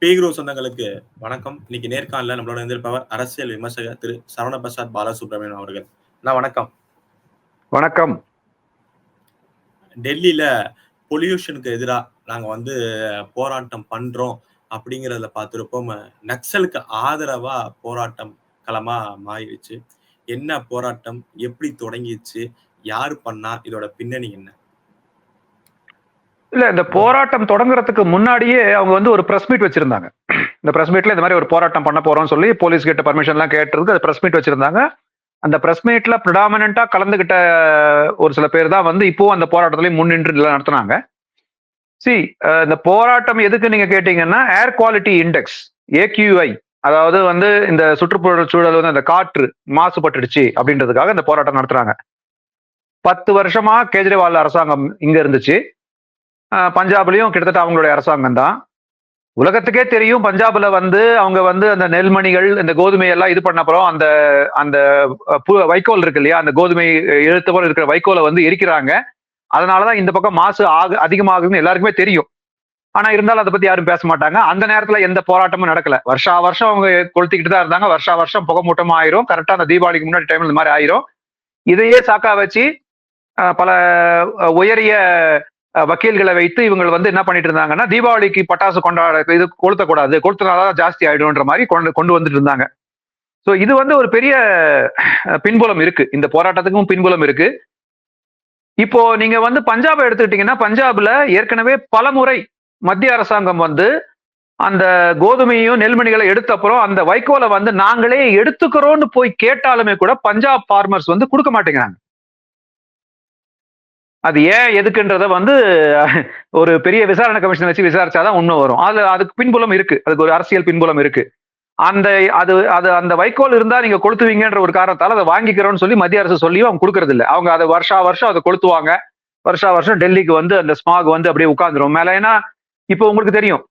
பீக்ரோ சொந்தங்களுக்கு வணக்கம். இன்னைக்கு நேர்காணல நம்மளோட இருந்திருப்பவர் அரசியல் விமர்சகர் திரு சரவண பிரசாத் பாலசுப்ரமணியன் அவர்கள். அண்ணா வணக்கம். வணக்கம். டெல்லியில பொல்யூஷனுக்கு எதிராக நாங்க வந்து போராட்டம் பண்றோம் அப்படிங்கிறத பார்த்துருப்போம். நக்சலுக்கு ஆதரவா போராட்டம் களமா மாறிடுச்சு. என்ன போராட்டம்? எப்படி தொடங்கிச்சு யாரு பண்ணா? இதோட பின்னணி என்ன? இல்ல இந்த போராட்டம் தொடங்குறதுக்கு முன்னாடியே அவங்க வந்து ஒரு பிரஸ் மீட் வச்சிருந்தாங்க. இந்த பிரஸ் மீட்ல இந்த மாதிரி ஒரு போராட்டம் பண்ண போறோம்னு சொல்லி போலீஸ் கிட்ட பர்மிஷன் எல்லாம் கேட்டிருக்கு அது பிரஸ் மீட் வச்சிருந்தாங்க. அந்த பிரஸ் மீட்ல ப்ரிடாமினா கலந்துகிட்ட ஒரு சில பேர் தான் வந்து இப்போ அந்த போராட்டத்திலையும் முன்னின்று நடத்தினாங்க சி இந்த போராட்டம் எதுக்கு நீங்க கேட்டீங்கன்னா ஏர் குவாலிட்டி இண்டெக்ஸ் ஏக்யூஐ அதாவது வந்து இந்த சுற்றுப்புற சூழல் வந்து அந்த காற்று மாசுபட்டுடுச்சு அப்படின்றதுக்காக இந்த போராட்டம் நடத்துறாங்க. பத்து வருஷமா கேஜ்ரிவால் அரசாங்கம் இங்க இருந்துச்சு. பஞ்சாப்லேயும் கிட்டத்தட்ட அவங்களுடைய அரசாங்கம் தான் உலகத்துக்கே தெரியும் பஞ்சாப்ல வந்து அவங்க வந்து அந்த நெல்மணிகள் இந்த கோதுமை எல்லாம் இது பண்ண அப்புறம் அந்த அந்த வைக்கோல் இருக்கு இல்லையா? அந்த கோதுமை எழுத்து போல இருக்கிற வைக்கோலை வந்து எரிக்கிறாங்க. அதனாலதான் இந்த பக்கம் மாசு ஆக அதிகமாகுதுன்னு எல்லாருக்குமே தெரியும். ஆனா இருந்தாலும் அதை பத்தி யாரும் பேச மாட்டாங்க. அந்த நேரத்துல எந்த போராட்டமும் நடக்கல. வருஷா வருஷம் அவங்க கொளுத்திக்கிட்டு தான் இருந்தாங்க. வருஷா வருஷம் புகை மூட்டமா ஆயிரும். கரெக்டா அந்த தீபாவளிக்கு முன்னாடி டைம்ல இந்த மாதிரி ஆயிரும். இதையே சாக்கா வச்சு பல உயரிய வக்கீல்களை வைத்து இவங்க வந்து என்ன பண்ணிட்டு இருந்தாங்கன்னா தீபாவளிக்கு பட்டாசு கொண்டாட இது கொளுத்தக்கூடாது கொளுத்தினாதான் ஜாஸ்தி ஆயிடும்ன்ற மாதிரி கொண்டு கொண்டு வந்துட்டு இருந்தாங்க ஸோ இது வந்து ஒரு பெரிய பின்புலம் இருக்கு. இந்த போராட்டத்துக்கும் பின்புலம் இருக்கு. இப்போ நீங்க வந்து பஞ்சாபை எடுத்துக்கிட்டீங்கன்னா பஞ்சாப்ல ஏற்கனவே பல முறை மத்திய அரசாங்கம் வந்து அந்த கோதுமையும் நெல்மணிகளை எடுத்த அப்புறம் அந்த வைக்கோலை வந்து நாங்களே எடுத்துக்கிறோம்னு போய் கேட்டாலுமே கூட பஞ்சாப் ஃபார்மர்ஸ் வந்து கொடுக்க மாட்டேங்கிறாங்க. அது ஏன் எதுக்குன்றத வந்து ஒரு பெரிய விசாரணை கமிஷன் வச்சு விசாரிச்சாதான் உண்மை வரும். அது அதுக்கு பின்புலம் இருக்கு. அதுக்கு ஒரு அரசியல் பின்புலம் இருக்கு. அந்த அது அது அந்த வைக்கோல் இருந்தா நீங்க கொளுத்துவீங்கன்ற ஒரு காரணத்தால் அதை வாங்கிக்கிறோம்னு சொல்லி மத்திய அரசு சொல்லியும் அவங்க கொடுக்கறது இல்லை அவங்க அதை வருஷா வருஷம் அதை கொளுத்துவாங்க. வருஷா வருஷம் டெல்லிக்கு வந்து அந்த ஸ்மாக் வந்து அப்படியே உட்காந்துரும் மேல ஏன்னா இப்போ உங்களுக்கு தெரியும்.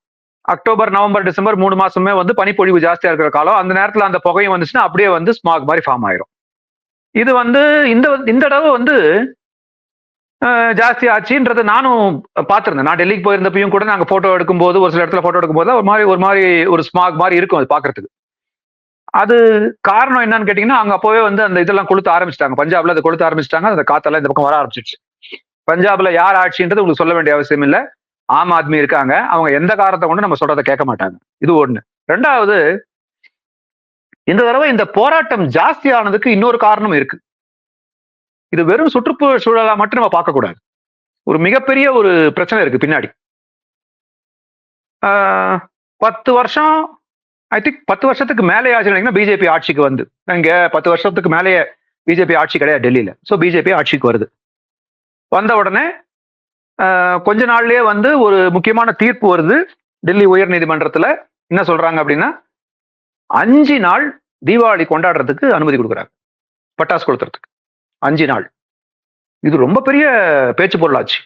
அக்டோபர் நவம்பர் டிசம்பர் மூணு மாசமே வந்து பனிப்பொழிவு ஜாஸ்தியா இருக்கிற காலம். அந்த நேரத்துல அந்த புகையும் வந்துச்சுன்னா அப்படியே வந்து ஸ்மாக் மாதிரி ஃபார்ம் ஆயிரும். இது வந்து இந்த இந்த தடவை வந்து ஜாஸ்தி ஆச்சுன்றது நானும் பார்த்துருந்தேன். நான் டெல்லிக்கு போயிருந்தப்பையும் கூட நாங்கள் ஃபோட்டோ எடுக்கும்போது ஒரு சில இடத்துல ஃபோட்டோ எடுக்கும்போது ஒரு மாதிரி ஒரு மாதிரி ஒரு ஸ்மாக் மாதிரி இருக்கும் அது பார்க்கறதுக்கு. அது காரணம் என்னன்னு கேட்டிங்கன்னா அங்கே அப்போவே வந்து அந்த இதெல்லாம் கொடுத்து ஆரம்பிச்சிட்டாங்க. பஞ்சாப்ல அதை கொடுத்து ஆரம்பிச்சிட்டாங்க. அந்த காத்தெல்லாம் இந்த பக்கம் வர ஆரம்பிச்சிச்சு பஞ்சாப்ல யார் ஆட்சின்றது உங்களுக்கு சொல்ல வேண்டிய அவசியம் இல்லை. ஆம் ஆத்மி இருக்காங்க. அவங்க எந்த காரணத்தை கொண்டு நம்ம சொல்றதை கேட்க மாட்டாங்க. இது ஒண்ணு. ரெண்டாவது இந்த தடவை இந்த போராட்டம் ஜாஸ்தி ஆனதுக்கு இன்னொரு காரணம் இருக்கு. இது வெறும் சுற்றுப்புற சூழலா மட்டும் நம்ம பார்க்கக்கூடாது. ஒரு மிகப்பெரிய ஒரு பிரச்சனை இருக்கு பின்னாடி. பத்து வருஷம் ஐ திங்க் பத்து வருஷத்துக்கு மேலே ஆச்சு பிஜேபி ஆட்சிக்கு வந்து. இங்க பத்து வருஷத்துக்கு மேலேயே பிஜேபி ஆட்சி கிடையாது டெல்லியில. ஸோ பிஜேபி ஆட்சிக்கு வருது. வந்த உடனே கொஞ்ச நாள்லயே வந்து ஒரு முக்கியமான தீர்ப்பு வருது. டெல்லி உயர் நீதிமன்றத்துல. என்ன சொல்றாங்க அப்படின்னா அஞ்சு நாள் தீபாவளி கொண்டாடுறதுக்கு அனுமதி கொடுக்குறாங்க. பட்டாசு கொளுத்துறதுக்கு. அஞ்சு நாள். இது ரொம்ப பெரிய பேச்சு பொருளாச்சு.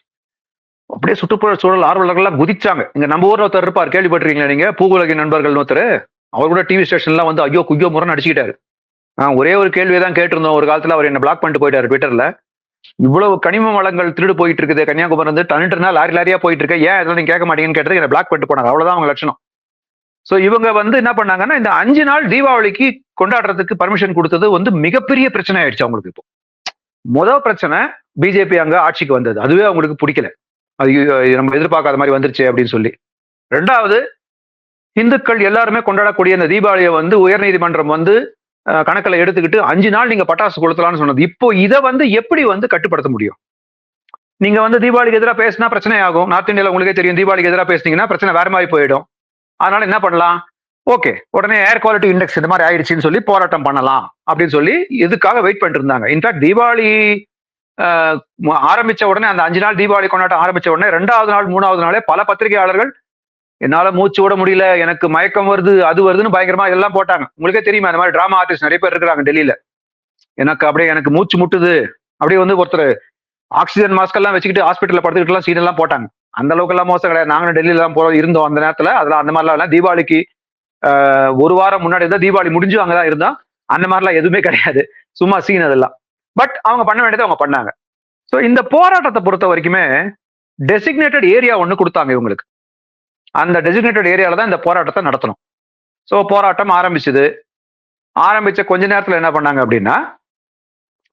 அப்படியே சுற்றுப்புற சூழல் ஆர்வலர்கள்லாம் குதிச்சாங்க. இங்க நம்ம ஊர்ல ஒருத்தர் இருப்பார். கேள்விப்பட்டிருக்கீங்களா நீங்க? பூவுலகின் நண்பர்கள் ஒருத்தர். அவர் கூட டிவி ஸ்டேஷன்லாம் வந்து ஐயோ குய்யோ முறை அடிச்சுக்கிட்டாரு. நான் ஒரே ஒரு கேள்வியை தான் கேட்டிருந்தோம். ஒரு காலத்துல அவர் என்ன பிளாக் பண்ணிட்டு போயிட்டாரு ட்விட்டர்ல. இவ்வளவு கனிம வளங்கள் திருடு போயிட்டு இருக்குது கன்னியாகுமரி வந்து டன்னுனா லாரி லாரியா போயிட்டு இருக்கு ஏன் இதெல்லாம் நீங்க கேட்க மாட்டீங்கன்னு கேட்டது என்ன பிளாக் பண்ணிட்டு போனாங்க. அவ்வளவுதான் அவங்க லட்சணம். சோ இவங்க வந்து என்ன பண்ணாங்கன்னா இந்த அஞ்சு நாள் தீபாவளிக்கு கொண்டாடுறதுக்கு பர்மிஷன் கொடுத்தது வந்து மிகப்பெரிய பிரச்சனை ஆயிடுச்சு அவங்களுக்கு இப்போ. முதல் பிரச்சனை பிஜேபி அங்க ஆட்சிக்கு வந்தது. அதுவே அவங்களுக்கு பிடிக்கல. அது நம்ம எதிர்பார்க்காத மாதிரி வந்துருச்சு அப்படின்னு சொல்லி. ரெண்டாவது இந்துக்கள் எல்லாருமே கொண்டாடக்கூடிய இந்த தீபாவளியை வந்து உயர்நீதிமன்றம் வந்து கணக்கில் எடுத்துக்கிட்டு அஞ்சு நாள் நீங்க பட்டாசு கொளுத்தலாம்னு சொன்னது. இப்போ இதை வந்து எப்படி வந்து கட்டுப்படுத்த முடியும்? நீங்க வந்து தீபாவளிக்கு எதிராக பேசினா பிரச்சனை ஆகும். நார்த் இந்தியாவில் உங்களுக்கே தெரியும். தீபாவளிக்கு எதிராக பேசினீங்கன்னா பிரச்சனை வேற மாதிரி போயிடும். அதனால என்ன பண்ணலாம்? ஓகே உடனே ஏர் குவாலிட்டி இண்டெக்ஸ் இந்த மாதிரி ஆயிடுச்சுன்னு சொல்லி போராட்டம் பண்ணலாம் அப்படின்னு சொல்லி இதுக்காக வெயிட் பண்ணிட்டு இருந்தாங்க. இன்ஃபேக்ட் தீபாவளி ஆரம்பிச்ச உடனே அந்த அஞ்சு நாள் தீபாவளி கொண்டாட்டம் ஆரம்பிச்ச உடனே ரெண்டாவது நாள் மூணாவது நாளே பல பத்திரிகையாளர்கள் என்னால மூச்சு விட முடியல எனக்கு மயக்கம் வருது அது வருதுன்னு பயங்கரமா இதெல்லாம் போட்டாங்க. உங்களுக்கே தெரியுமா அந்த மாதிரி டிராமா ஆர்டிஸ்ட் நிறைய பேர் இருக்கிறாங்க டெல்லியில. எனக்கு அப்படியே எனக்கு மூச்சு முட்டுது. அப்படியே வந்து ஒருத்தர் ஆக்சிஜன் மாஸ்க் எல்லாம் வச்சுக்கிட்டு ஹாஸ்பிட்டல்ல படுத்துக்கிட்டு எல்லாம் சீன் எல்லாம் போட்டாங்க. அந்த அளவுக்கு எல்லாம் மோசம் கிடையாது. நாங்களும் டெல்லியில தான் போறோம் இருந்தோம் அந்த நேரத்துல. அதெல்லாம் அந்த மாதிரிலாம் தீபாவளிக்கு ஒரு வாரம் முன்னாடி இருந்தா தீபாவளி முடிஞ்சு அங்கதான் இருந்தோம் அந்த மாதிரிலாம் எதுவுமே கிடையாது. சும்மா சீன் அதெல்லாம். பட் அவங்க பண்ண வேண்டியதை அவங்க பண்ணாங்க. ஸோ இந்த போராட்டத்தை பொறுத்த வரைக்குமே டெசிக்னேட்டட் ஏரியா ஒன்று கொடுத்தாங்க இவங்களுக்கு. அந்த டெசிக்னேட்டட் ஏரியாவில் தான் இந்த போராட்டத்தை நடத்தணும். ஸோ போராட்டம் ஆரம்பிச்சது. ஆரம்பிச்ச கொஞ்ச நேரத்தில் என்ன பண்ணாங்க அப்படின்னா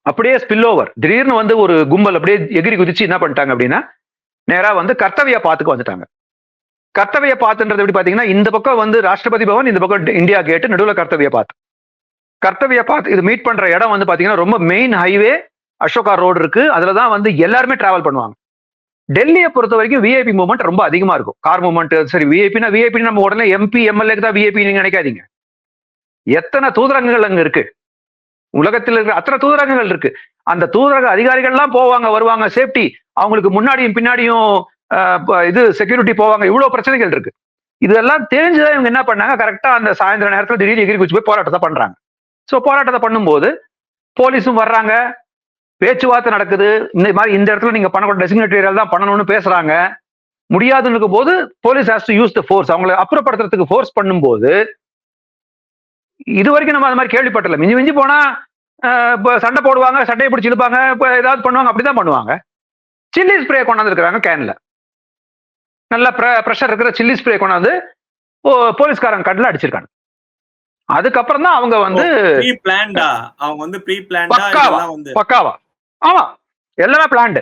அப்படியே ஸ்பில் ஓவர் திடீர்னு வந்து ஒரு கும்பல் அப்படியே எகிரி குதிச்சு என்ன பண்ணிட்டாங்க அப்படின்னா நேராக வந்து கர்த்தவியா பார்த்துக்க வந்துட்டாங்க. கர்த்தவிய பாத்துன்றது எப்படி பாத்தீங்கன்னா இந்த பக்கம் வந்து ராஷ்டிரபதி பவன் இந்த பக்கம் இந்தியா கேட் நடுவில் கர்த்தவிய பாத் கர்த்தவிய பாத் இது மீட் பண்ற இடம் வந்து பாத்தீங்கன்னா ரொம்ப மெயின் ஹைவே அசோகா ரோடு இருக்கு. அதுலதான் வந்து எல்லாருமே டிராவல் பண்ணுவாங்க. டெல்லியை பொறுத்த வரைக்கும் விஐபி மூவ்மெண்ட் ரொம்ப அதிகமா இருக்கும். கார் மூவ்மெண்ட் சரி விஐபினா விஐபி நம்ம உடனே எம்பி எம்எல்ஏக்கு தான் விஐபி நீங்க நினைக்காதீங்க. எத்தனை தூதரகங்கள் அங்க இருக்கு? உலகத்தில் இருக்கிற அத்தனை தூதரகங்கள் இருக்கு. அந்த தூதரக அதிகாரிகள்லாம் போவாங்க வருவாங்க சேஃப்டி அவங்களுக்கு முன்னாடியும் பின்னாடியும் இது செக்யூரிட்டி போவாங்க. இவ்வளவு பிரச்சனைகள் இருக்கு. இதெல்லாம் தெரிஞ்சுதான் இவங்க என்ன பண்ணாங்க? கரெக்டா அந்த சாயந்தர நேரத்துல திடீர்னு எகிரி குச்சி போய் போராட்டத்தை பண்றாங்க. ஸோ போராட்டத்தை பண்ணும்போது போலீஸும் வர்றாங்க. பேச்சுவார்த்தை நடக்குது. இந்த மாதிரி இந்த இடத்துல நீங்க பண்ணக்கூட டெசிக்னேட்டரியல் தான் பண்ணணும்னு பேசுறாங்க. முடியாதுன்னு இருக்கும் போது police has to use the force அவங்களை அப்புறப்படுத்துறதுக்கு ஃபோர்ஸ் பண்ணும்போது இது வரைக்கும் நம்ம அந்த மாதிரி கேள்விப்பட்டல மிஞ்சி மிஞ்சி போனா இப்போ சண்டை போடுவாங்க சண்டையை பிடிச்சி இழுப்பாங்க இப்போ ஏதாவது பண்ணுவாங்க அப்படிதான் பண்ணுவாங்க. சில்லி ஸ்ப்ரே கொண்டாந்துருக்குறாங்க கேனில் கேன்ல நல்ல ப்ரெஷர் இருக்கிற சில்லி ஸ்ப்ரே கொண்டாந்து போலீஸ்காரங்க கண்ணில் அடிச்சிருக்காங்க. அதுக்கப்புறம் தான் அவங்க வந்து அவங்க வந்து ப்ரீ பக்காவா. பக்காவா. ஆமா எல்லாமே பிளான்டு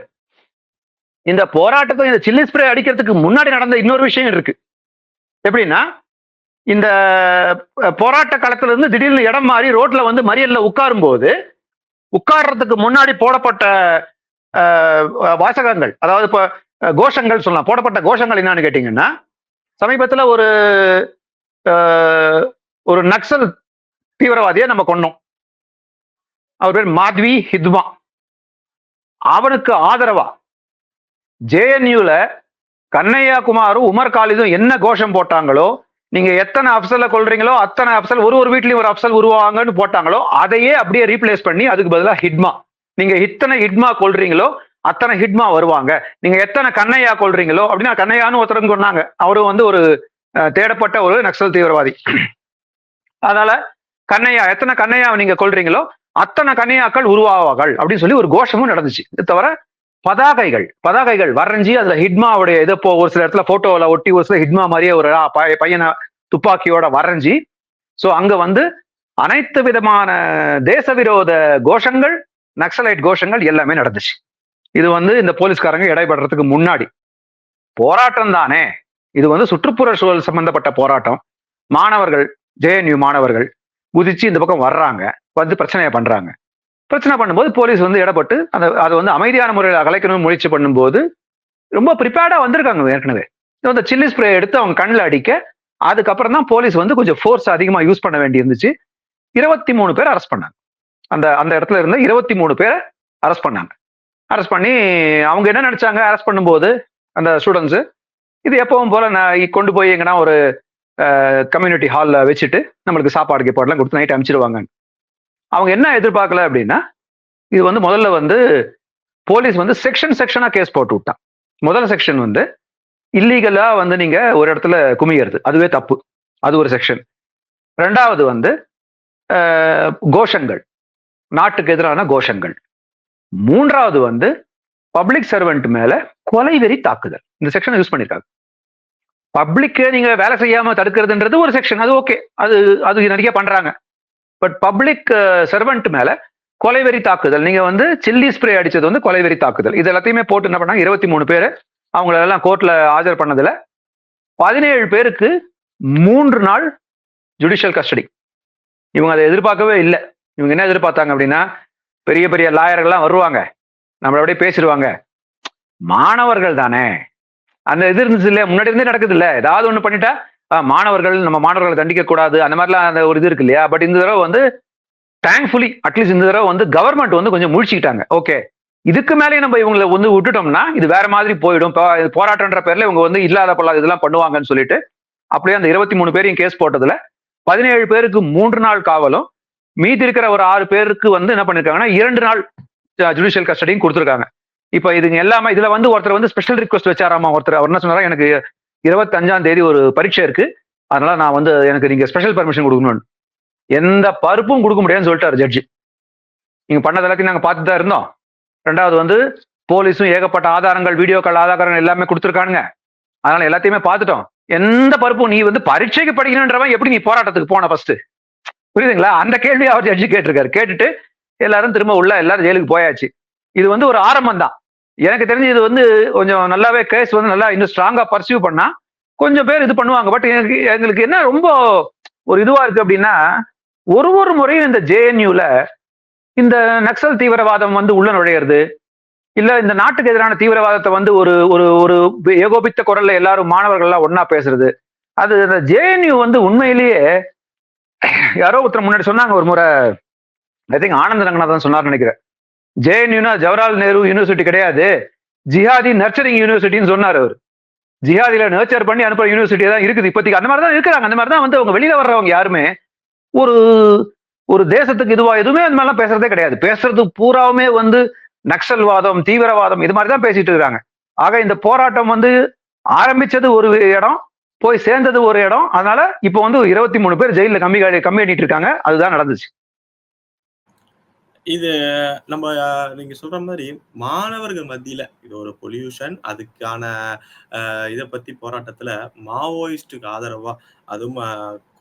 இந்த போராட்டத்தை இந்த சில்லி ஸ்ப்ரே அடிக்கிறதுக்கு முன்னாடி நடந்த இன்னொரு விஷயம் இருக்கு. எப்படின்னா இந்த போராட்ட களத்துல இருந்து திடீர்னு இடம் மாறி ரோட்ல வந்து மறியல்ல உட்காரும் போது உட்கார்றதுக்கு முன்னாடி போடப்பட்ட வாசகங்கள் அதாவது இப்போ கோஷங்கள் சொல்லலாம். போடப்பட்ட கோஷங்கள் என்னன்னு கேட்டிங்கன்னா சமீபத்தில் ஒரு ஒரு நக்சல் தீவிரவாதியை நம்ம கொன்னோம். அவர் பேர் மாத்வி ஹித்மா. அவனுக்கு ஆதரவா? ஜேஎன்யூல கண்ணையா குமாரும் உமர் காலிதும் என்ன கோஷம் போட்டாங்களோ நீங்க எத்தனை அப்சலை கொள்றீங்களோ அத்தனை அப்சல் ஒரு ஒரு வீட்லயும் ஒரு அப்சல் உருவாங்கன்னு போட்டாங்களோ அதையே அப்படியே ரீப்ளேஸ் பண்ணி அதுக்கு பதிலாக ஹிட்மா நீங்க இத்தனை ஹிட்மா கொள்றீங்களோ அத்தனை ஹிட்மா வருவாங்க. நீங்க எத்தனை கண்ணையா கொள்றீங்களோ அப்படின்னா கண்ணையான்னு ஒருத்தரும் சொன்னாங்க. அவரும் வந்து ஒரு தேடப்பட்ட ஒரு நக்சல் தீவிரவாதி. அதனால கண்ணையா எத்தனை கண்ணையா நீங்க கொள்றீங்களோ அத்தனை கண்ணையாக்கள் உருவாவார்கள் அப்படின்னு சொல்லி ஒரு கோஷமும் நடந்துச்சு. இது தவிர பதாகைகள் பதாகைகள் வரைஞ்சி அதுல ஹிட்மாவுடைய இது இப்போ ஒரு சில இடத்துல போட்டோவில் ஒட்டி ஒரு சில ஹிட்மா மாதிரியே ஒரு பையனை துப்பாக்கியோட வரைஞ்சி ஸோ அங்க வந்து அனைத்து விதமான தேச விரோத கோஷங்கள் நக்சலைட் கோஷங்கள் எல்லாமே நடந்துச்சு. இது வந்து இந்த போலீஸ்காரங்க இடைபடுறதுக்கு முன்னாடி. போராட்டம் தானே. இது வந்து சுற்றுப்புற சூழல் சம்பந்தப்பட்ட போராட்டம். மாணவர்கள் ஜேஎன்யூ மாணவர்கள் குதிச்சு இந்த பக்கம் வர்றாங்க. வந்து பிரச்சனையை பண்றாங்க. பிரச்சனை பண்ணும்போது போலீஸ் வந்து இடப்பட்டு அந்த அதை வந்து அமைதியான முறையில் அகலைக்கணும்னு முயற்சி பண்ணும்போது ரொம்ப ப்ரிப்பேர்டா வந்திருக்காங்க ஏற்கனவே. இந்த சில்லி ஸ்ப்ரே எடுத்து அவங்க கண்ணில் அடிக்க அதுக்கப்புறம் தான் போலீஸ் வந்து கொஞ்சம் ஃபோர்ஸ் அதிகமாக யூஸ் பண்ண வேண்டி இருந்துச்சு. இருபத்தி மூணு பேர் அரெஸ்ட் பண்ணாங்க. அந்த அந்த இடத்துல இருந்த இருபத்தி மூணு பேரை அரெஸ்ட் பண்ணாங்க. அரெஸ்ட் பண்ணி அவங்க என்ன நினைச்சாங்க? அரெஸ்ட் பண்ணும்போது அந்த ஸ்டூடெண்ட்ஸு இது எப்பவும் போல நான் கொண்டு போய் எங்கன்னா ஒரு கம்யூனிட்டி ஹாலில் வச்சுட்டு நம்மளுக்கு சாப்பாடு கீப்பாடுலாம் கொடுத்து நைட் அனுப்பிச்சிடுவாங்க அவங்க என்ன எதிர்பார்க்கல அப்படின்னா இது வந்து முதல்ல வந்து போலீஸ் வந்து செக்ஷன் செக்ஷனாக கேஸ் போட்டு விட்டான். முதல் செக்ஷன் வந்து இல்லீகலா வந்து நீங்க ஒரு இடத்துல குமியறது. அதுவே தப்பு. அது ஒரு செக்ஷன் ரெண்டாவது வந்து கோஷங்கள். நாட்டுக்கு எதிரான கோஷங்கள். மூன்றாவது வந்து பப்ளிக் சர்வெண்ட் மேல கொலைவெறி தாக்குதல். இந்த செக்ஷனை யூஸ் பண்ணியிருக்காங்க பப்ளிக்கு நீங்க வேலை செய்யாம தடுக்கிறதுன்றது ஒரு செக்ஷன் அது ஓகே அது அது நிறைய பண்றாங்க. பட் பப்ளிக் சர்வெண்ட் மேல கொலைவெறி தாக்குதல். நீங்க வந்து சில்லி ஸ்ப்ரே அடிச்சது வந்து கொலைவெறி தாக்குதல். இது எல்லாத்தையுமே போட்டு என்ன பண்ணாங்க? இருபத்தி மூணு பேர் அவங்களெல்லாம் கோர்ட்ல ஆஜர் பண்ணதுல பதினேழு பேருக்கு மூன்று நாள் ஜுடிஷியல் கஸ்டடி இவங்க அதை எதிர்பார்க்கவே இல்லை. இவங்க என்ன எதிர்பார்த்தாங்க அப்படின்னா பெரிய பெரிய லாயர்கள்லாம் வருவாங்க. நம்மள அப்படியே பேசிடுவாங்க. மாணவர்கள் தானே. அந்த இது இருந்துச்சு இல்லையா? முன்னாடி இருந்தே நடக்குது இல்லை? ஏதாவது ஒன்று பண்ணிட்டா மாணவர்கள் நம்ம மாணவர்களை தண்டிக்க கூடாது அந்த மாதிரிலாம் அந்த ஒரு இது இருக்கு இல்லையா? பட் இந்த தடவை வந்து தேங்க்ஃபுல்லி அட்லீஸ்ட் இந்த தடவை வந்து கவர்மெண்ட் வந்து கொஞ்சம் முழிச்சுக்கிட்டாங்க. ஓகே இதுக்கு மேலே நம்ம இவங்களை வந்து விட்டுட்டோம்னா இது வேற மாதிரி போயிடும். போராட்டம்ன்ற பேர்ல இவங்க வந்து இல்லாத பொல்லாத இதெல்லாம் பண்ணுவாங்கன்னு சொல்லிட்டு அப்படியே அந்த இருபத்தி மூணு பேரையும் கேஸ் போட்டதுல பதினேழு பேருக்கு மூன்று நாள் காவலும் மீதி இருக்கிற ஒரு ஆறு பேருக்கு வந்து என்ன பண்ணிருக்காங்கன்னா இரண்டு நாள் ஜுடிஷியல் கஸ்டடியும் கொடுத்துருக்காங்க. இப்போ இதுங்க எல்லாமே இதுல வந்து ஒருத்தர் வந்து ஸ்பெஷல் ரிக்வஸ்ட் வச்சாராமா ஒருத்தர்? அவர் என்ன சொன்னாரா எனக்கு இருபத்தஞ்சாம் தேதி ஒரு பரீட்சை இருக்கு. அதனால நான் வந்து எனக்கு நீங்க ஸ்பெஷல் பர்மிஷன் கொடுக்கணும்னு. எந்த பருப்பும் கொடுக்க முடியாதுன்னு சொல்லிட்டாரு ஜட்ஜி நீங்க பண்ணது எல்லாத்தையும் நாங்க பார்த்து தான் இருந்தோம். ரெண்டாவது வந்து போலீஸும் ஏகப்பட்ட ஆதாரங்கள் வீடியோக்கள் ஆதாரங்கள் எல்லாமே கொடுத்துருக்கானுங்க. அதனால எல்லாத்தையுமே பார்த்துட்டோம். எந்த பருப்பும் நீ வந்து பரீட்சைக்கு படிக்கணுன்றவன் எப்படி நீ போராட்டத்துக்கு போன ஃபர்ஸ்ட் புரியுதுங்களா? அந்த கேள்வியை அவர் ஜட்ஜி கேட்டிருக்காரு. கேட்டுட்டு எல்லாரும் திரும்ப உள்ள எல்லாரும் ஜெயிலுக்கு போயாச்சு. இது வந்து ஒரு ஆரம்பம் தான் எனக்கு தெரிஞ்சு இது வந்து கொஞ்சம் நல்லாவே கேஸ் வந்து நல்லா இன்னும் ஸ்ட்ராங்கா பர்சியூ பண்ணா கொஞ்சம் பேர் இது பண்ணுவாங்க. பட் எனக்கு எங்களுக்கு என்ன ரொம்ப ஒரு இதுவா இருக்கு அப்படின்னா ஒரு ஒரு முறையும் இந்த ஜேஎன்யூல இந்த நக்சல் தீவிரவாதம் வந்து உள்ள நுழையிறது. இல்ல இந்த நாட்டுக்கு எதிரான தீவிரவாதத்தை வந்து ஒரு ஒரு ஒரு ஏகோபித்த குரல்ல எல்லாரும் மாணவர்கள்லாம் ஒன்னா பேசுறது. அது இந்த ஜேஎன்யூ வந்து உண்மையிலேயே யாரோ ஒருத்தர் முன்னாடி சொன்னாங்க ஒரு முறை. ஐ திங்க் ஆனந்த ரங்கநாதன் சொன்னார் நினைக்கிறேன். ஜேஎன்யூனா ஜவஹர்லால் நேரு யூனிவர்சிட்டி கிடையாது. ஜிஹாதி நர்ச்சரிங் யூனிவர்சிட்டின்னு சொன்னார் அவர். ஜிஹாதியில நர்ச்சர் பண்ணி அனுப்புற யூனிவர்சிட்டி தான் இருக்குது. இப்போதைக்கு அந்த மாதிரி தான் இருக்கிறாங்க. அந்த மாதிரி தான் வந்து அவங்க வெளியில வர்றவங்க யாருமே ஒரு ஒரு தேசத்துக்கு இதுவா எதுவுமே அந்த மாதிரிலாம் பேசுறதே கிடையாது. பேசுறது பூராவுமே வந்து நக்சல்வாதம் தீவிரவாதம் இது மாதிரி தான் பேசிட்டு இருக்காங்க ஆக இந்த போராட்டம் வந்து ஆரம்பிச்சது ஒரு இடம் போய் சேர்ந்தது ஒரு இடம். அதனால இப்போ வந்து இருபத்தி மூணு பேர் ஜெயில கம்மி கம்மி பண்ணிட்டு இருக்காங்க. அதுதான் நடந்துச்சு. இது நம்ம நீங்க சொல்ற மாதிரி மாணவர்கள் மத்தியில இது ஒரு பொல்யூஷன். அதுக்கான இதை பத்தி போராட்டத்துல மாவோயிஸ்டுக்கு ஆதரவா அதுவும்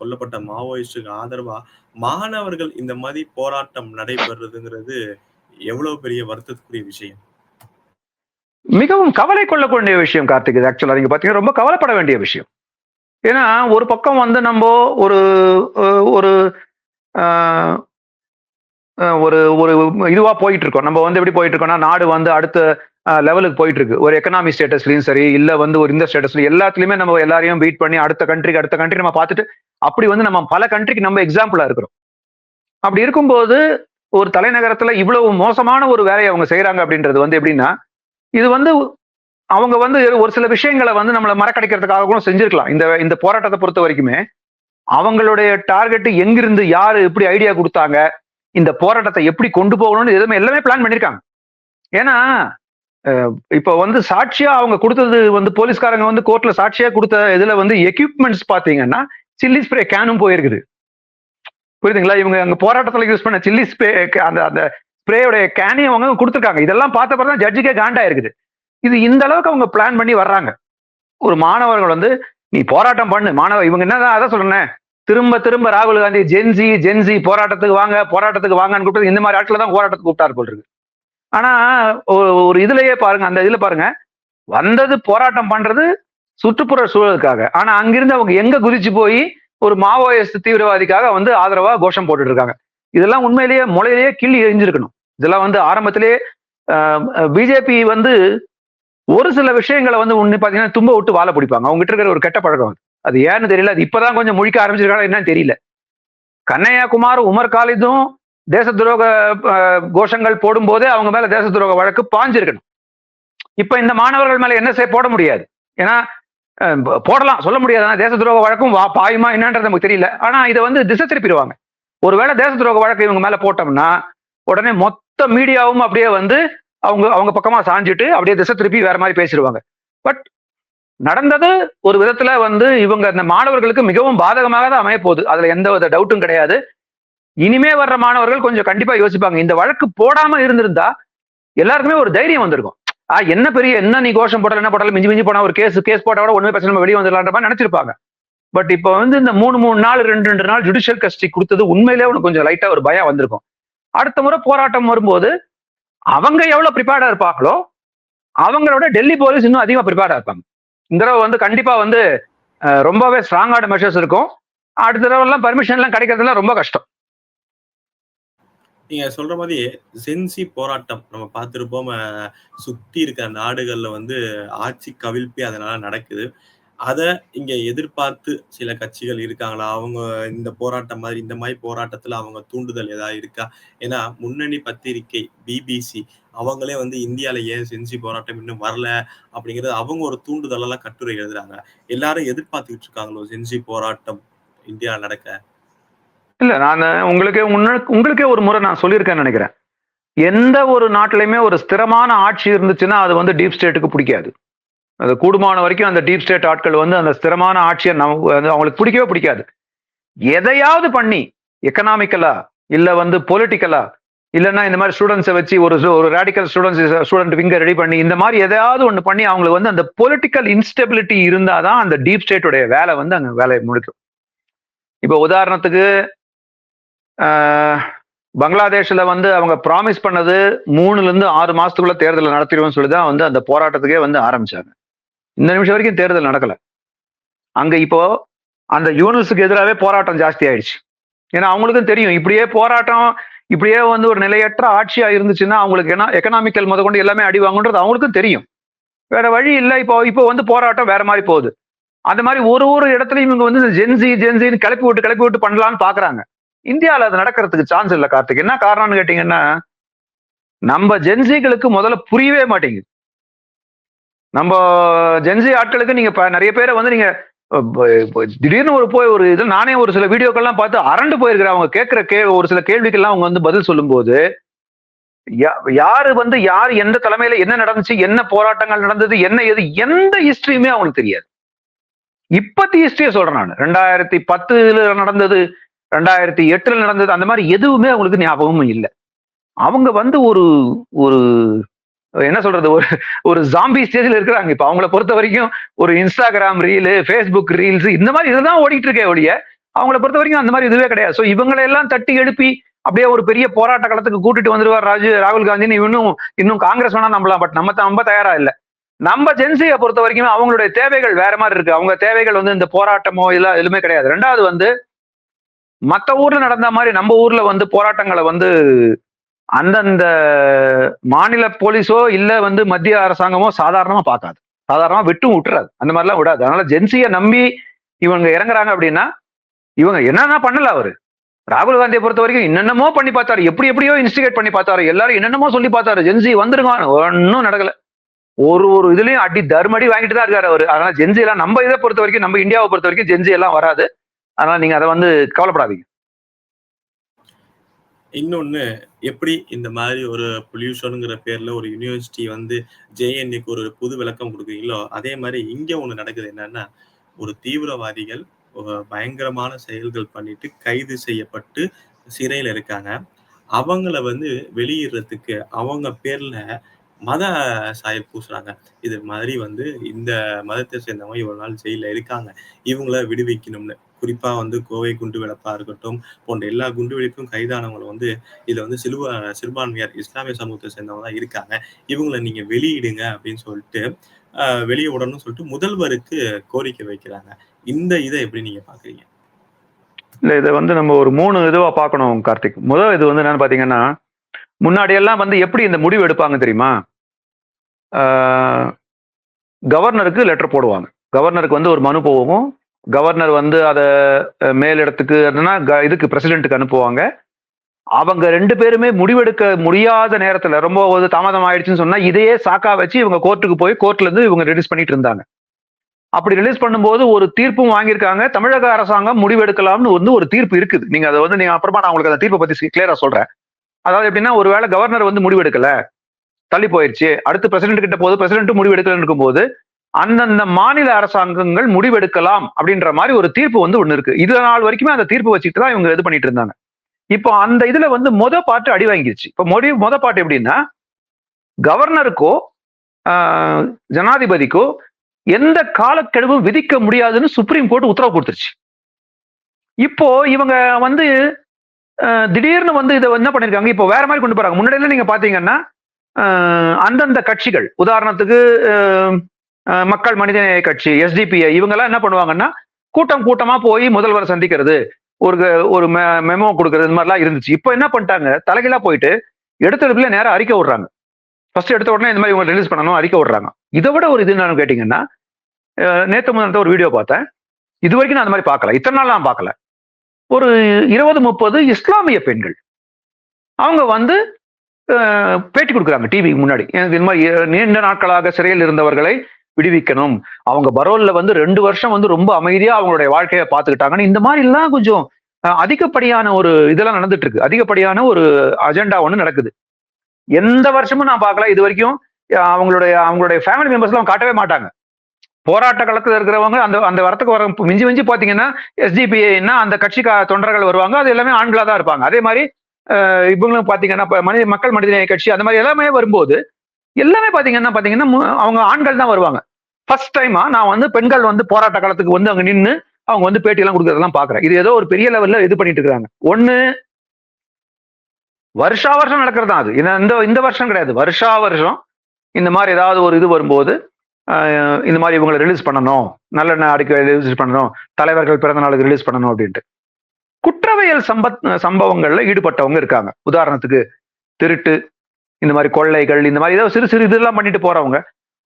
கொல்லப்பட்ட மாவோயிஸ்டுக்கு ஆதரவா மாணவர்கள் இந்த மாதிரி போராட்டம் நடைபெறுறதுங்கிறது எவ்வளவு பெரிய வருத்தத்துக்குரிய விஷயம்? மிகவும் கவலை கொள்ளக்கூடிய விஷயம் கார்த்திக் ஆக்சுவலா நீங்க பாத்தீங்கன்னா ரொம்ப கவலைப்பட வேண்டிய விஷயம். ஏன்னா ஒரு பக்கம் வந்து நம்ம ஒரு ஒரு ஒரு ஒரு இதுவா போயிட்டு இருக்கோம் நம்ம வந்து எப்படி போயிட்டு இருக்கோம்னா நாடு வந்து அடுத்த லெவலுக்கு போயிட்டு இருக்கு ஒரு எக்கனாமிக் ஸ்டேட்டஸ்லயும் சரி இல்ல வந்து ஒரு இந்த ஸ்டேட்டஸ்லயும் எல்லாத்துலயுமே நம்ம எல்லாரையும் பீட் பண்ணி அடுத்த கண்ட்ரிக்கு அடுத்த கண்ட்ரி நம்ம பார்த்துட்டு அப்படி வந்து நம்ம பல கண்ட்ரிக்கு நம்ம எக்ஸாம்பிளா இருக்கிறோம். அப்படி இருக்கும்போது ஒரு தலைநகரத்துல இவ்வளவு மோசமான ஒரு வேலையை அவங்க செய்யறாங்க அப்படின்றது வந்து எப்படின்னா இது வந்து அவங்க வந்து ஒரு சில விஷயங்களை வந்து நம்மளை மறக்கடிக்கிறதுக்காக கூட செஞ்சிருக்கலாம். இந்த இந்த போராட்டத்தை பொறுத்த வரைக்குமே அவங்களுடைய டார்கெட் எங்கிருந்து யாரு எப்படி ஐடியா கொடுத்தாங்க இந்த போராட்டத்தை எப்படி கொண்டு போகணும்னு எதுவுமே எல்லாமே பிளான் பண்ணியிருக்காங்க ஏன்னா இப்போ வந்து சாட்சியா அவங்க கொடுத்தது வந்து போலீஸ்காரங்க வந்து கோர்ட்ல சாட்சியா கொடுத்த இதுல வந்து எக்யூப்மெண்ட்ஸ் பாத்தீங்கன்னா சில்லி ஸ்ப்ரே கேனும் போயிருக்குது. புரியுதுங்களா? இவங்க அங்க போராட்டத்துல யூஸ் பண்ண சில்லி ஸ்ப்ரே அந்த அந்த ஸ்ப்ரேயோட கேனையும் அவங்க கொடுத்துருக்காங்க. இதெல்லாம் பார்த்த பிறகு ஜட்ஜுக்கே காண்டா இருக்குது இது இந்த அளவுக்கு அவங்க பிளான் பண்ணி வர்றாங்க. ஒரு மாணவர்கள் வந்து நீ போராட்டம் பண்ணு. மாணவர் இவங்க என்னதான் அதை சொல்றேன் திரும்ப திரும்ப ராகுல் காந்தி ஜென்சி ஜென்சி போராட்டத்துக்கு வாங்க போராட்டத்துக்கு வாங்கன்னு கூப்பிட்டு இந்த மாதிரி ஆட்களை தான் போராட்டத்துக்கு கூப்பிட்டாரு போல் இருக்கு. ஆனா ஒரு இதுலயே பாருங்க அந்த இதுல பாருங்க. வந்தது போராட்டம் பண்றது சுற்றுப்புற சூழலுக்காக. ஆனா அங்கிருந்து அவங்க எங்க குதிச்சு போய் ஒரு மாவோயிஸ்ட் தீவிரவாதிக்காக வந்து ஆதரவா கோஷம் போட்டுட்டு இருக்காங்க. இதெல்லாம் உண்மையிலேயே முளையிலேயே கிள்ளி எரிஞ்சிருக்கணும். இதெல்லாம் வந்து ஆரம்பத்திலேயே பிஜேபி வந்து ஒரு சில விஷயங்களை வந்து ஒன்று பாத்தீங்கன்னா தும்ப விட்டு வாழ பிடிப்பாங்க. அவங்க இருக்கிற ஒரு கெட்ட பழக்கம் அது. ஏன்னு தெரியல. அது இப்போதான் கொஞ்சம் முழிக்க ஆரம்பிச்சிருக்காங்க என்னன்னு தெரியல. கண்ணையாகுமார் உமர் காலிதும் தேச துரோக கோஷங்கள் போடும்போதே அவங்க மேல தேச துரோக வழக்கு பாஞ்சிருக்கணும். இப்ப இந்த மாணவர்கள் மேல என்ன செய்ய போட முடியாது. ஏன்னா போடலாம். சொல்ல முடியாது. தேச துரோக வழக்கும் வா பாயுமா என்னன்றது நமக்கு தெரியல. ஆனா இதை வந்து திசை திருப்பிடுவாங்க ஒருவேளை தேச துரோக வழக்கு இவங்க மேல போட்டோம்னா உடனே மொத்த மீடியாவும் அப்படியே வந்து அவங்க அவங்க பக்கமா சாஞ்சிட்டு அப்படியே திசை திருப்பி வேற மாதிரி பேசிடுவாங்க. பட் நடந்தது ஒரு விதத்துல வந்து இவங்க இந்த மாணவர்களுக்கு மிகவும் பாதகமாக தான் அமைய போகுது. அதுல எந்த வித டவுட்டும் கிடையாது. இனிமே வர்ற மாணவர்கள் கொஞ்சம் கண்டிப்பா யோசிப்பாங்க. இந்த வழக்கு போடாம இருந்திருந்தா எல்லாருக்குமே ஒரு தைரியம் வந்திருக்கும். ஆ என்ன பெரிய என்ன நீ கோஷம் போடல என்ன போடல மிஞ்சி மிஞ்சி போனா ஒரு கேஸ் கேஸ் போட்டா கூட ஒண்ணுமே பிரச்சனை வெளியே வந்துடலான்ற மாதிரி நினைச்சிருப்பாங்க. பட் இப்போ வந்து இந்த மூணு மூணு நாள் ரெண்டு ரெண்டு நாள் ஜுடிஷியல் கஸ்டி கொடுத்தது உண்மையிலே உனக்கு கொஞ்சம் லைட்டா ஒரு பயம் வந்திருக்கும். அடுத்த முறை போராட்டம் வரும்போது அவங்க எவ்வளவு ப்ரிப்பேர்டா இருப்பாங்களோ அவங்களோட டெல்லி போலீஸ் இன்னும் அதிகமா ப்ரிப்பேர்டா இருப்பாங்க. இந்த தடவை வந்து கண்டிப்பா வந்து ரொம்பவே ஸ்ட்ராங்கான மெஷர்ஸ் இருக்கும். அடுத்த தடவை எல்லாம் பர்மிஷன் எல்லாம் கிடைக்கிறதுலாம் ரொம்ப கஷ்டம். நீங்க சொல்ற மாதிரி சென்சி போராட்டம் நம்ம பார்த்திருப்போம். சுத்தி இருக்க நாடுகள்ல வந்து ஆட்சி கவிழ்ப்பி அதனால நடக்குது. அத இங்க எதிர்பார்த்து சில கட்சிகள் இருக்காங்களா? அவங்க இந்த போராட்டம் மாதிரி இந்த மாதிரி போராட்டத்துல அவங்க தூண்டுதல் ஏதாவது இருக்கா? ஏன்னா முன்னணி பத்திரிகை பிபிசி அவங்களே வந்து இந்தியால ஏன் செஞ்சு போராட்டம் இன்னும் வரல? அப்படிங்கறது அவங்க ஒரு தூண்டுதல் எல்லாம் கட்டுரை எழுதுறாங்க. எல்லாரும் எதிர்பார்த்துக்கிட்டு இருக்காங்களோ செஞ்சு போராட்டம் இந்தியா நடக்க? இல்ல நான் உங்களுக்கே உங்களுக்கே ஒரு முறை நான் சொல்லியிருக்கேன்னு நினைக்கிறேன். எந்த ஒரு நாட்டிலையுமே ஒரு ஸ்திரமான ஆட்சி இருந்துச்சுன்னா அது வந்து டீப் ஸ்டேட்டுக்கு பிடிக்காது. அது கூடுமான வரைக்கும் அந்த டீப் ஸ்டேட் ஆட்கள் வந்து அந்த ஸ்திரமான ஆட்சியை நம்ம அவங்களுக்கு பிடிக்கவே பிடிக்காது. எதையாவது பண்ணி எக்கனாமிக்கலா இல்லை வந்து பொலிட்டிக்கலா இல்லைன்னா இந்த மாதிரி ஸ்டூடெண்ட்ஸை வச்சு ஒரு ஒரு ரேடிக்கல் ஸ்டூடெண்ட்ஸ் ஸ்டூடெண்ட் விங்க ரெடி பண்ணி இந்த மாதிரி எதையாவது ஒன்று பண்ணி அவங்களுக்கு வந்து அந்த பொலிட்டிக்கல் இன்ஸ்டெபிலிட்டி இருந்தாதான் அந்த டீப் ஸ்டேட்டுடைய வேலை வந்து அங்கே வேலையை முடிக்கும். இப்போ உதாரணத்துக்கு பங்களாதேஷில் வந்து அவங்க ப்ராமிஸ் பண்ணது மூணுலேருந்து ஆறு மாதத்துக்குள்ளே தேர்தலை நடத்திடுவோம்னு சொல்லி தான் வந்து அந்த போராட்டத்துக்கே வந்து ஆரம்பிச்சாங்க. இந்த நிமிஷம் வரைக்கும் தேர்தல் நடக்கல. அங்க இப்போ அந்த யூனிட்ஸுக்கு எதிராகவே போராட்டம் ஜாஸ்தி ஆயிடுச்சு. ஏன்னா அவங்களுக்கும் தெரியும் இப்படியே போராட்டம் இப்படியே வந்து ஒரு நிலையற்ற ஆட்சியா இருந்துச்சுன்னா அவங்களுக்கு என்ன எக்கனாமிக்கல் முதற்கொண்டு எல்லாமே அடி வாங்குன்றது அவங்களுக்கும் தெரியும். வேற வழி இல்லை இப்போ இப்போ வந்து போராட்டம் வேற மாதிரி போகுது. அந்த மாதிரி ஒரு ஒரு இடத்துலையும் இவங்க வந்து ஜென்சி ஜென்சின்னு கிளப்பி விட்டு கிளப்பி விட்டு பண்ணலான்னு பாக்குறாங்க. இந்தியாவில் அது நடக்கிறதுக்கு சான்ஸ் இல்லை கார்த்திக். என்ன காரணம்னு கேட்டீங்கன்னா நம்ம ஜென்சிகளுக்கு முதல்ல புரியவே மாட்டேங்குது. நம்ம ஜென்சி ஆட்களுக்கு நீங்க நிறைய பேரை வந்து நீங்க திடீர்னு ஒரு போய் ஒரு இது நானே ஒரு சில வீடியோக்கள்லாம் பார்த்து அரண்டு போயிருக்கிறேன். அவங்க கேட்குற கே ஒரு சில கேள்விக்கெல்லாம் அவங்க வந்து பதில் சொல்லும்போது யா- யாரு வந்து யார் எந்த தலைமையில என்ன நடந்துச்சு என்ன போராட்டங்கள் நடந்தது என்ன எது எந்த ஹிஸ்டரியுமே அவங்களுக்கு தெரியாது. இப்பத்தி ஹிஸ்டரியை சொல்றேன் நான். ரெண்டாயிரத்தி பத்துல நடந்தது ரெண்டாயிரத்தி எட்டுல நடந்தது அந்த மாதிரி எதுவுமே அவங்களுக்கு ஞாபகமும் இல்லை. அவங்க வந்து ஒரு ஒரு என்ன சொல்றது ஒரு ஒரு ஜாம்பி ஸ்டேஜ்ல இருக்கிறாங்க இப்ப. அவங்கள பொறுத்த வரைக்கும் ஒரு இன்ஸ்டாகிராம் ரீலு ஃபேஸ்புக் ரீல்ஸ் இந்த மாதிரி இதுதான் ஓடிட்டு இருக்கே ஒழிய அவங்கள பொறுத்த வரைக்கும் அந்த மாதிரி இதுவே கிடையாது. ஸோ இவங்களெல்லாம் தட்டி எழுப்பி அப்படியே ஒரு பெரிய போராட்ட களத்துக்கு கூட்டிட்டு வந்துருவார் ராஜு ராகுல் காந்தின்னு இன்னும் இன்னும் காங்கிரஸ் வேணா நம்பலாம் பட் நம்ம நம்ம தயாரா இல்ல. நம்ம ஜென்சியை பொறுத்த வரைக்கும் அவங்களுடைய தேவைகள் வேற மாதிரி இருக்கு. அவங்க தேவைகள் வந்து இந்த போராட்டமோ இல்ல எதுவுமே கிடையாது. ரெண்டாவது வந்து மற்ற ஊர்ல நடந்த மாதிரி நம்ம ஊர்ல வந்து போராட்டங்களை வந்து அந்தந்த மாநில போலீஸோ இல்ல வந்து மத்திய அரசாங்கமோ சாதாரணமா பார்க்காது. சாதாரணமா விட்டும் விட்டுறாது அந்த மாதிரிலாம் விடாது. அதனால ஜென்சியை நம்பி இவங்க இறங்குறாங்க அப்படின்னா இவங்க என்னென்ன பண்ணல அவரு? ராகுல் காந்தியை பொறுத்த வரைக்கும் என்னென்னமோ பண்ணி பார்த்தாரு. எப்படி எப்படியோ இன்ஸ்டிகேட் பண்ணி பார்த்தாரு. எல்லாரும் என்னென்னமோ சொல்லி பார்த்தாரு. ஜென்சி வந்துருங்க. ஒன்றும் நடக்கல. ஒரு ஒரு இதுலயும் அடி தர்மடி வாங்கிட்டு தான் இருக்காரு அவரு. அதனால ஜென்சி எல்லாம் நம்ம இதை பொறுத்த வரைக்கும் நம்ம இந்தியாவை பொறுத்த வரைக்கும் ஜென்சி எல்லாம் வராது. அதனால நீங்க அதை வந்து கவலைப்படாதீங்க. இன்னொன்னு எப்படி இந்த மாதிரி ஒரு பொல்யூஷனுங்கிற பேர்ல ஒரு யூனிவர்சிட்டி வந்து ஜேஎன்ஏக்கு ஒரு புது விளக்கம் கொடுக்குறீங்களோ அதே மாதிரி இங்க ஒண்ணு நடக்குது என்னன்னா ஒரு தீவிரவாதிகள் பயங்கரமான செயல்கள் பண்ணிட்டு கைது செய்யப்பட்டு சிறையில இருக்காங்க. அவங்கள வந்து வெளியிடுறதுக்கு அவங்க பேர்ல மத சாயல் பூசுறாங்க. இது மாதிரி வந்து இந்த மதத்தை சேர்ந்தவங்க இவ்வளவு நாள் ஜெயில இருக்காங்க. இவங்கள விடுவிக்கணும்னு. குறிப்பா வந்து கோவை குண்டு வெடிப்பா இருக்கட்டும் போன்ற எல்லா குண்டு வெடிப்பும் கைதானவங்களை வந்து இதுல வந்து சிறுவ சிறுபான்மையார் இஸ்லாமிய சமூகத்தை சேர்ந்தவங்க தான் இருக்காங்க. இவங்களை நீங்க வெளியிடுங்க அப்படின்னு சொல்லிட்டு ஆஹ் வெளியே விடணும்னு சொல்லிட்டு முதல்வருக்கு கோரிக்கை வைக்கிறாங்க. இந்த இதை எப்படி நீங்க பாக்குறீங்க? இல்ல இதை வந்து நம்ம ஒரு மூணு இதுவா பார்க்கணும் கார்த்திக். முதல் இது வந்து என்னன்னு பாத்தீங்கன்னா முன்னாடி எல்லாம் வந்து எப்படி இந்த முடிவு எடுப்பாங்க தெரியுமா? ஆஹ் கவர்னருக்கு லெட்டர் போடுவாங்க. கவர்னருக்கு வந்து ஒரு மனு போவோம் கவர்னர் வந்து அதை மேலிடத்துக்கு க- இதுக்கு பிரசிடென்ட்டுக்கு அனுப்புவாங்க. அவங்க ரெண்டு பேருமே முடிவெடுக்க முடியாத நேரத்துல ரொம்ப ஒரு தாமதம் ஆயிடுச்சுன்னு சொன்னா இதையே சாக்கா வச்சு இவங்க கோர்ட்டுக்கு போய் கோர்ட்ல இருந்து இவங்க ரிலீஸ் பண்ணிட்டு இருந்தாங்க. அப்படி ரிலீஸ் பண்ணும்போது ஒரு தீர்ப்பும் வாங்கியிருக்காங்க. தமிழக அரசாங்கம் முடிவெடுக்கலாம்னு வந்து ஒரு தீர்ப்பு இருக்குது. நீங்க அதை வந்து நீங்க அப்புறமா நான் உங்களுக்கு அந்த தீர்ப்பை பத்தி கிளியரா சொல்றேன். அதாவது எப்படின்னா ஒருவேளை கவர்னர் வந்து முடிவெடுக்கல தள்ளி போயிருச்சு. அடுத்து பிரசிடென்ட் கிட்ட போது பிரசிடென்ட் முடிவெடுக்கலன்னு இருக்கும்போது அந்தந்த மாநில அரசாங்கங்கள் முடிவெடுக்கலாம் அப்படின்ற மாதிரி ஒரு தீர்ப்பு வந்து ஒன்று இருக்கு. இது நாள் வரைக்குமே அந்த தீர்ப்பு வச்சுட்டு தான் இவங்க இது பண்ணிட்டு இருந்தாங்க. இப்போ அந்த இதுல வந்து மொத பாட்டு அடி வாங்கிருச்சு. இப்போ மொழி மொத பாட்டு எப்படின்னா கவர்னருக்கோ ஜனாதிபதிக்கோ எந்த காலக்கெடுவும் விதிக்க முடியாதுன்னு சுப்ரீம் கோர்ட் உத்தரவு கொடுத்துருச்சு. இப்போ இவங்க வந்து திடீர்னு வந்து இதை என்ன பண்ணிருக்காங்க? இப்போ வேற மாதிரி கொண்டு போறாங்க. முன்னாடியில நீங்க பாத்தீங்கன்னா அந்தந்த கட்சிகள் உதாரணத்துக்கு மக்கள் மனிதநேய கட்சி எஸ்டிபிஐ இவங்கெல்லாம் என்ன பண்ணுவாங்கன்னா கூட்டம் கூட்டமா போய் முதல்வரை சந்திக்கிறது ஒரு ஒரு மெமோ கொடுக்கறது இந்த மாதிரிலாம் இருந்துச்சு. இப்போ என்ன பண்ணிட்டாங்க தலைகீழா போயிட்டு எடுத்ததுல நேரம் அறிக்கை விடுறாங்க. ஃபர்ஸ்ட் எடுத்த உடனே இந்த மாதிரி இவங்க ரிலீஸ் பண்ணணும் அறிக்கை விடுறாங்க. இதை விட ஒரு இது என்னன்னு கேட்டீங்கன்னா நேற்று நேத்து முதல்ல ஒரு வீடியோ பார்த்தேன். இது வரைக்கும் நான் அந்த மாதிரி பார்க்கல. இத்தனை நாள் நான் பார்க்கல. ஒரு இருபது முப்பது இஸ்லாமிய பெண்கள் அவங்க வந்து பேட்டி கொடுக்குறாங்க டிவிக்கு முன்னாடி. எனக்கு இந்த மாதிரி நீண்ட நாட்களாக சிறையில் இருந்தவர்களை விடுவிக்கணும். அவங்க பரோல்ல வந்து ரெண்டு வருஷம் வந்து ரொம்ப அமைதியா அவங்களுடைய வாழ்க்கையை பார்த்துக்கிட்டாங்கன்னு இந்த மாதிரி எல்லாம் கொஞ்சம் அதிகப்படியான ஒரு இதெல்லாம் நடந்துட்டு இருக்கு அதிகப்படியான ஒரு அஜெண்டா ஒன்று நடக்குது. எந்த வருஷமும் நான் பார்க்கல. இது வரைக்கும் அவங்களுடைய அவங்களுடைய ஃபேமிலி மெம்பர்ஸ்லாம் காட்டவே மாட்டாங்க. போராட்ட களத்தில் இருக்கிறவங்க அந்த அந்த வரத்துக்கு வர மிஞ்சி மிஞ்சி பார்த்தீங்கன்னா எஸ்டிபிஐன்னா அந்த கட்சி தொண்டர்கள் வருவாங்க. அது எல்லாமே ஆண்களாக தான் இருப்பாங்க. அதே மாதிரி இவங்களும் பார்த்தீங்கன்னா மனித மக்கள் மனிதநேய கட்சி அந்த மாதிரி எல்லாமே வரும்போது எல்லாமே பார்த்தீங்கன்னா பார்த்தீங்கன்னா மு- அவங்க ஆண்கள் தான் வருவாங்க. ஃபர்ஸ்ட் டைமா நான் வந்து பெண்கள் வந்து போராட்ட காலத்துக்கு வந்து அங்க நின்று அவங்க வந்து பேட்டியெல்லாம் கொடுக்கறதெல்லாம் பாக்குறேன். இது ஏதோ ஒரு பெரிய லெவல்ல இது பண்ணிட்டு இருக்காங்க. ஒண்ணு வருஷா வருஷம் நடக்கிறது தான் அது இந்த இந்த வருஷம் கிடையாது. வருஷா வருஷம் இந்த மாதிரி ஏதாவது ஒரு இது வரும்போது இந்த மாதிரி இவங்களை ரிலீஸ் பண்ணணும். நல்லெண்ணெய் அடிக்க ரிலீஸ் பண்ணணும். தலைவர்கள் பிறந்த நாளுக்கு ரிலீஸ் பண்ணணும் அப்படின்ட்டு. குற்றவியல் சம்பத் சம்பவங்கள்ல ஈடுபட்டவங்க இருக்காங்க. உதாரணத்துக்கு திருட்டு இந்த மாதிரி கொள்ளைகள் இந்த மாதிரி ஏதாவது சிறு சிறு இதெல்லாம் பண்ணிட்டு போறவங்க.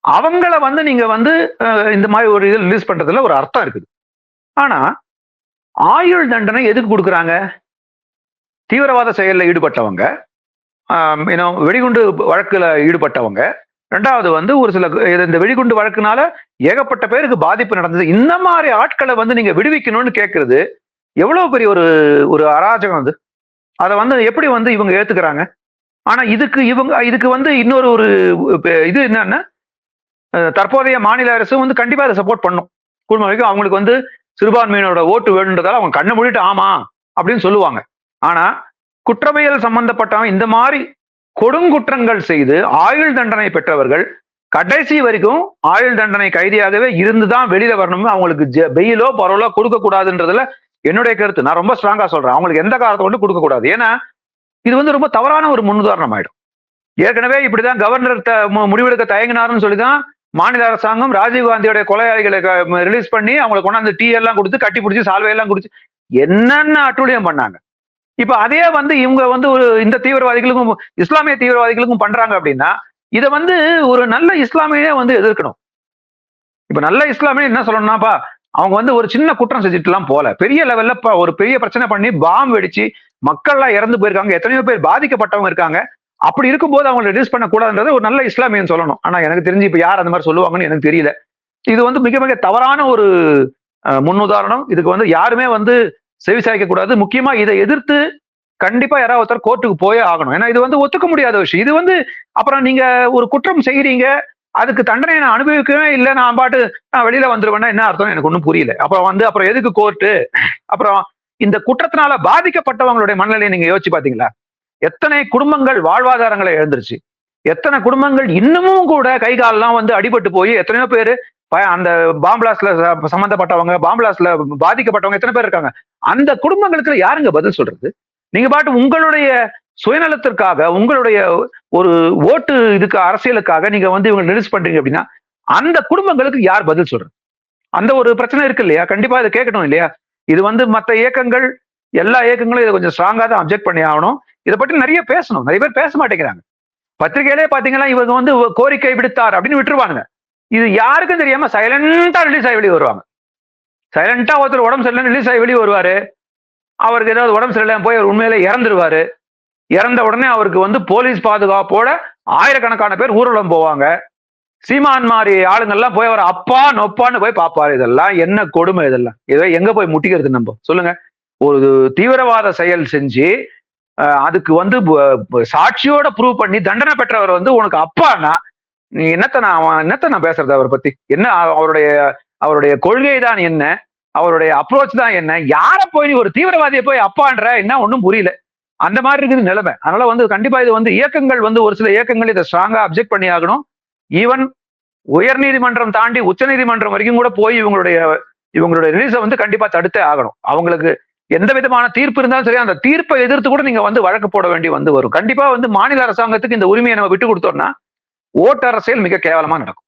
அவங்கள வந்து நீங்க வந்து இந்த மாதிரி ஒரு இது ரிலீஸ் பண்றதுல ஒரு அர்த்தம் இருக்குது. ஆனா ஆயுள் தண்டனை எதுக்கு கொடுக்குறாங்க? தீவிரவாத செயலில் ஈடுபட்டவங்க இன்னும் வெடிகுண்டு வழக்கில் ஈடுபட்டவங்க ரெண்டாவது வந்து ஒரு சில இது- இந்த வெடிகுண்டு வழக்குனால ஏகப்பட்ட பேருக்கு பாதிப்பு நடந்தது. இந்த மாதிரி ஆட்களை வந்து நீங்க விடுவிக்கணும்னு கேட்கறது எவ்வளவு பெரிய ஒரு ஒரு அராஜகம் அது. அதை வந்து எப்படி வந்து இவங்க ஏத்துக்கிறாங்க? ஆனா இதுக்கு இவங்க இதுக்கு வந்து இன்னொரு ஒரு இது என்னன்னா தற்போதைய மாநில அரசு வந்து கண்டிப்பா அதை சப்போர்ட் பண்ணும். குடும்ப வரைக்கும் அவங்களுக்கு வந்து சிறுபான்மையினோட ஓட்டு வேணுன்றதால அவங்க கண்ணை மூடிட்டு ஆமா அப்படின்னு சொல்லுவாங்க. ஆனா குற்றவியல் சம்பந்தப்பட்டவன் இந்த மாதிரி கொடுங்குற்றங்கள் செய்து ஆயுள் தண்டனை பெற்றவர்கள் கடைசி வரைக்கும் ஆயுள் தண்டனை கைதியாகவே இருந்துதான் வெளியில வரணும் அவங்களுக்கு ஜெ- பெயிலோ பரவலோ கொடுக்க கூடாதுன்றதுல என்னுடைய கருத்து. நான் ரொம்ப ஸ்ட்ராங்கா சொல்றேன். அவங்களுக்கு எந்த காரணத்தை கொண்டு கொடுக்க கூடாது ஏன்னா இது வந்து ரொம்ப தவறான ஒரு முன்னுதாரணம் ஆயிடும் ஏற்கனவே இப்படிதான் கவர்னர் மு- முடிவெடுக்க தயங்கினாருன்னு சொல்லிதான் மாநில அரசாங்கம் ராஜீவ்காந்தியோட கொலையாளிகளை ரிலீஸ் பண்ணி அவங்களை கொண்டாந்து டீ எல்லாம் கொடுத்து கட்டி பிடிச்சி சால்வை எல்லாம் கொடுத்து என்னென்ன அட்டுழியம் பண்ணாங்க? இப்ப அதே வந்து இவங்க வந்து ஒரு இந்த தீவிரவாதிகளுக்கும் இஸ்லாமிய தீவிரவாதிகளுக்கும் பண்றாங்க அப்படின்னா இதை வந்து ஒரு நல்ல இஸ்லாமியே வந்து எதிர்க்கணும். இப்ப நல்ல இஸ்லாமிய என்ன சொல்லணும்னாப்பா அவங்க வந்து ஒரு சின்ன குற்றம் செஞ்சுட்டு எல்லாம் போல பெரிய லெவல்ல ஒரு பெரிய பிரச்சனை பண்ணி பாம் வெடிச்சு மக்கள்லாம் இறந்து போயிருக்காங்க எத்தனையோ பேர் பாதிக்கப்பட்டவங்க இருக்காங்க அப்படி இருக்கும்போது அவங்களை ரிலீஸ் பண்ணக்கூடாதுன்றது ஒரு நல்ல இஸ்லாமியன் சொல்லணும். ஆனா எனக்கு தெரிஞ்சு இப்ப யார் அந்த மாதிரி சொல்லுவாங்கன்னு எனக்கு தெரியல. இது வந்து மிக மிக தவறான ஒரு முன்னுதாரணம். இதுக்கு வந்து யாருமே வந்து செவி சாய்க்க கூடாது முக்கியமா இதை எதிர்த்து கண்டிப்பா யாராவது ஒருத்தர் கோர்ட்டுக்கு போயே ஆகணும். ஏன்னா இது வந்து ஒத்துக்க முடியாத விஷயம். இது வந்து அப்புறம் நீங்க ஒரு குற்றம் செய்கிறீங்க அதுக்கு தண்டனை நான் அனுபவிக்கவே இல்லை. நான் பாட்டு நான் வெளியில வந்துருவேன்னா என்ன அர்த்தம் எனக்கு ஒன்றும் புரியல. அப்புறம் வந்து அப்புறம் எதுக்கு கோர்ட்டு அப்புறம் இந்த குற்றத்தினால பாதிக்கப்பட்டவங்களுடைய மனநிலையை நீங்க யோசிச்சு பாத்தீங்களா எத்தனை குடும்பங்கள் வாழ்வாதாரங்களை எழுந்துருச்சு எத்தனை குடும்பங்கள் இன்னமும் கூட கை காலெல்லாம் வந்து அடிபட்டு போய் எத்தனையோ பேர் அந்த பாம்பிளாஸ்ல சம்பந்தப்பட்டவங்க பாம்பிளாஸ்ல பாதிக்கப்பட்டவங்க எத்தனை பேர் இருக்காங்க. அந்த குடும்பங்களுக்கு யாருங்க பதில் சொல்றது? நீங்க பாட்டு உங்களுடைய சுயநலத்திற்காக உங்களுடைய ஒரு ஓட்டு இதுக்கு அரசியலுக்காக நீங்க வந்து இவங்க ரிலீஸ் பண்றீங்க அப்படின்னா அந்த குடும்பங்களுக்கு யார் பதில் சொல்றது? அந்த ஒரு பிரச்சனை இருக்கு இல்லையா? கண்டிப்பா இதை கேட்கணும் இல்லையா? இது வந்து மற்ற இயக்கங்கள் எல்லா இயக்கங்களும் இதை கொஞ்சம் ஸ்ட்ராங்கா தான் அப்ஜெக்ட் பண்ணி ஆகணும். இதை பற்றி நிறைய பேசணும். நிறைய பேர் பேச மாட்டேங்கிறாங்க. பத்திரிகையிலே பாத்தீங்கன்னா இவங்க வந்து கோரிக்கை விடுத்தார் அப்படின்னு விட்டுருவாங்க இது யாருக்கும் தெரியாம சைலண்டா ரிலீஸ் ஆகி வெளியே வருவாங்க. சைலண்டா ஒருத்தர் உடம்பு சரியில்லை ரிலீஸ் ஆகி வெளியே வருவாரு. அவருக்கு ஏதாவது உடம்பு சரியில்லை போய் அவர் உண்மையில இறந்துருவாரு. இறந்த உடனே அவருக்கு வந்து போலீஸ் பாதுகாப்போட ஆயிரக்கணக்கான பேர் ஊர்வலம் போவாங்க. சீமான் மாதிரி ஆளுங்கள்லாம் போய் அவர் அப்பா நொப்பான்னு போய் பார்ப்பாரு. இதெல்லாம் என்ன கொடுமை இதெல்லாம். இதை எங்க போய் முட்டிக்கிறது நம்ம? சொல்லுங்க. ஒரு தீவிரவாத செயல் செஞ்சு அதுக்கு வந்து சாட்சியோட ப்ரூவ் பண்ணி தண்டனை பெற்றவர் வந்து உனக்கு அப்பான்னா நீ என்னத்த நான் அவன் என்னத்த நான் பேசுறது அவரை பத்தி? என்ன அவருடைய அவருடைய கொள்கை தான் என்ன? அவருடைய அப்ரோச் தான் என்ன? யாரை போய் நீ ஒரு தீவிரவாதியை போய் அப்பான்ற? என்ன ஒன்றும் புரியல. அந்த மாதிரி இருக்குது நிலைமை. அதனால வந்து கண்டிப்பா இது வந்து இயக்கங்கள் வந்து ஒரு சில இயக்கங்கள் இதை ஸ்ட்ராங்கா அப்ஜெக்ட் பண்ணி ஆகணும். ஈவன் உயர் நீதிமன்றம் தாண்டி உச்ச நீதிமன்றம் வரைக்கும் கூட போய் இவங்களுடைய இவங்களுடைய ரிலீஸை வந்து கண்டிப்பா தடுத்தே ஆகணும். அவங்களுக்கு எந்த விதமான தீர்ப்பு இருந்தாலும் சரி அந்த தீர்ப்பை எதிர்த்து கூட நீங்க வந்து வழக்கு போட வேண்டி வந்து வரும். கண்டிப்பா வந்து மாநில அரசாங்கத்துக்கு இந்த உரிமையை நம்ம விட்டு கொடுத்தோம்னா ஓட்டு அரசியல் மிக கேவலமா நடக்கும்.